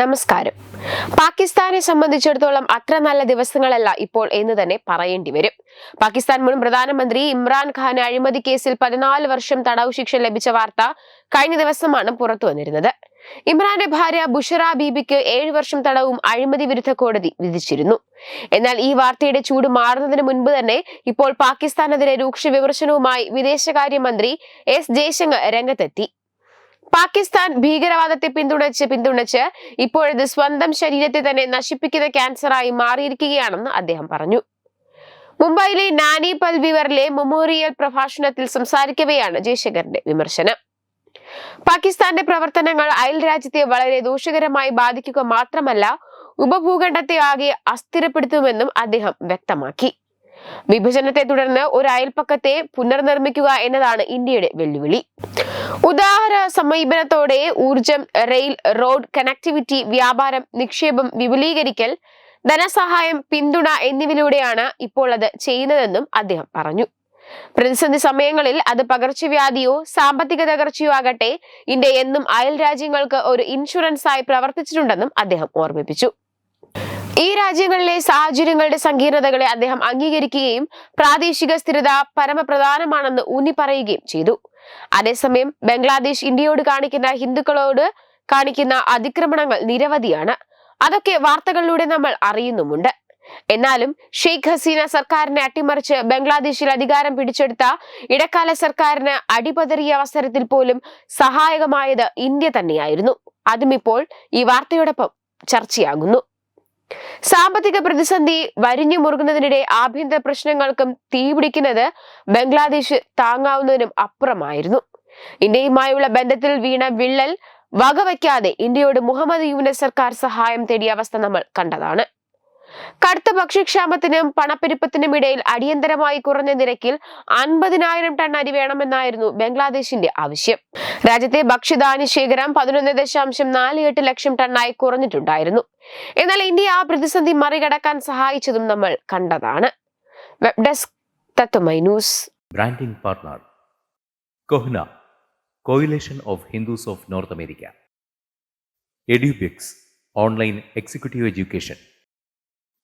നമസ്കാരം. പാകിസ്ഥാനെ സംബന്ധിച്ചിടത്തോളം അത്ര നല്ല ദിവസങ്ങളല്ല ഇപ്പോൾ എന്ന് തന്നെ പറയേണ്ടി വരും. പാകിസ്ഥാൻ മുൻ പ്രധാനമന്ത്രി ഇമ്രാൻ ഖാൻ അഴിമതി കേസിൽ പതിനാല് വർഷം തടവ് ശിക്ഷ ലഭിച്ച വാർത്ത കഴിഞ്ഞ ദിവസമാണ് പുറത്തു വന്നിരുന്നത്. ഇമ്രാന്റെ ഭാര്യ ബുഷറ ബീബിക്ക് ഏഴ് വർഷം തടവും അഴിമതി വിരുദ്ധ കോടതി വിധിച്ചിരുന്നു. എന്നാൽ ഈ വാർത്തയുടെ ചൂട് മാറുന്നതിന് മുൻപ് തന്നെ ഇപ്പോൾ പാകിസ്ഥാനെതിരെ രൂക്ഷ വിമർശനവുമായി വിദേശകാര്യമന്ത്രി എസ് ജയശങ്കർ രംഗത്തെത്തി. പാകിസ്ഥാൻ ഭീകരവാദത്തെ പിന്തുണച്ച് പിന്തുണച്ച് ഇപ്പോഴത് സ്വന്തം ശരീരത്തെ തന്നെ നശിപ്പിക്കുന്ന ക്യാൻസറായി മാറിയിരിക്കുകയാണെന്ന് അദ്ദേഹം പറഞ്ഞു. മുംബൈയിലെ നാനി പൽവിവറിലെ മെമ്മോറിയൽ പ്രഭാഷണത്തിൽ സംസാരിക്കവെയാണ് ജയശങ്കറിന്റെ വിമർശനം. പാകിസ്ഥാന്റെ പ്രവർത്തനങ്ങൾ അയൽ രാജ്യത്തെ വളരെ ദോഷകരമായി ബാധിക്കുക മാത്രമല്ല ഉപഭൂഖണ്ഡത്തെ ആകെ അസ്ഥിരപ്പെടുത്തുമെന്നും അദ്ദേഹം വ്യക്തമാക്കി. വിഭജനത്തെ തുടർന്ന് ഒരു അയൽപ്പക്കത്തെ പുനർനിർമ്മിക്കുക എന്നതാണ് ഇന്ത്യയുടെ വെല്ലുവിളി. ഉദാഹരണ സമീപനത്തോടെ ഊർജം റെയിൽ റോഡ് കണക്ടിവിറ്റി വ്യാപാരം നിക്ഷേപം വിപുലീകരിക്കൽ ധനസഹായം പിന്തുണ എന്നിവയിലൂടെയാണ് ഇപ്പോൾ അത് ചെയ്യുന്നതെന്നും അദ്ദേഹം പറഞ്ഞു. പ്രതിസന്ധി സമയങ്ങളിൽ അത് പകർച്ചവ്യാധിയോ സാമ്പത്തിക തകർച്ചയോ ആകട്ടെ ഇന്ത്യ എന്നും അയൽ രാജ്യങ്ങൾക്ക് ഒരു ഇൻഷുറൻസ് ആയി പ്രവർത്തിച്ചിട്ടുണ്ടെന്നും അദ്ദേഹം ഓർമ്മിപ്പിച്ചു. ഈ രാജ്യങ്ങളിലെ സാഹചര്യങ്ങളുടെ സങ്കീർണതകളെ അദ്ദേഹം അംഗീകരിക്കുകയും പ്രാദേശിക സ്ഥിരത പരമപ്രധാനമാണെന്ന് ഊന്നി പറയുകയും ചെയ്തു. അതേസമയം ബംഗ്ലാദേശ് ഇന്ത്യയോട് കാണിക്കുന്ന ഹിന്ദുക്കളോട് കാണിക്കുന്ന അതിക്രമണങ്ങൾ നിരവധിയാണ്. അതൊക്കെ വാർത്തകളിലൂടെ നമ്മൾ അറിയുന്നുമുണ്ട്. എന്നാലും ഷെയ്ഖ് ഹസീന സർക്കാരിനെ അട്ടിമറിച്ച് ബംഗ്ലാദേശിൽ അധികാരം പിടിച്ചെടുത്ത ഇടക്കാല സർക്കാരിന് അടിപതറിയ അവസരത്തിൽ പോലും സഹായകമായത് ഇന്ത്യ തന്നെയായിരുന്നു. അതും ഇപ്പോൾ ഈ വാർത്തയോടൊപ്പം ചർച്ചയാകുന്നു. സാമ്പത്തിക പ്രതിസന്ധി വരിഞ്ഞു മുറുകുന്നതിനിടെ ആഭ്യന്തര പ്രശ്നങ്ങൾക്കും തീപിടിക്കുന്നത് ബംഗ്ലാദേശ് താങ്ങാവുന്നതിനും അപ്പുറമായിരുന്നു. ഇന്ത്യയുമായുള്ള ബന്ധത്തിൽ വീണ വിള്ളൽ വകവയ്ക്കാതെ ഇന്ത്യയോട് മുഹമ്മദ് യൂനസ് സർക്കാർ സഹായം തേടിയ അവസ്ഥ നമ്മൾ കണ്ടതാണ്. കടുത്ത ഭക്ഷ്യക്ഷാമത്തിനും പണപ്പെരുപ്പത്തിനും ഇടയിൽ അടിയന്തരമായി കുറഞ്ഞ നിരക്കിൽ അൻപതിനായിരം ടൺ അരി വേണമെന്നായിരുന്നു ബംഗ്ലാദേശിന്റെ ആവശ്യം. രാജ്യത്തെ ഭക്ഷ്യധാന്യ ശേഖരം പതിനൊന്ന് ദശാംശം നാല് എട്ട് ലക്ഷം ടണ്ണായി കുറഞ്ഞിട്ടുണ്ടായിരുന്നു. എന്നാൽ ഇന്ത്യ ആ പ്രതിസന്ധി മറികടക്കാൻ സഹായിച്ചതും നമ്മൾ കണ്ടതാണ്. Web desk Tatwamayi news. Executive partner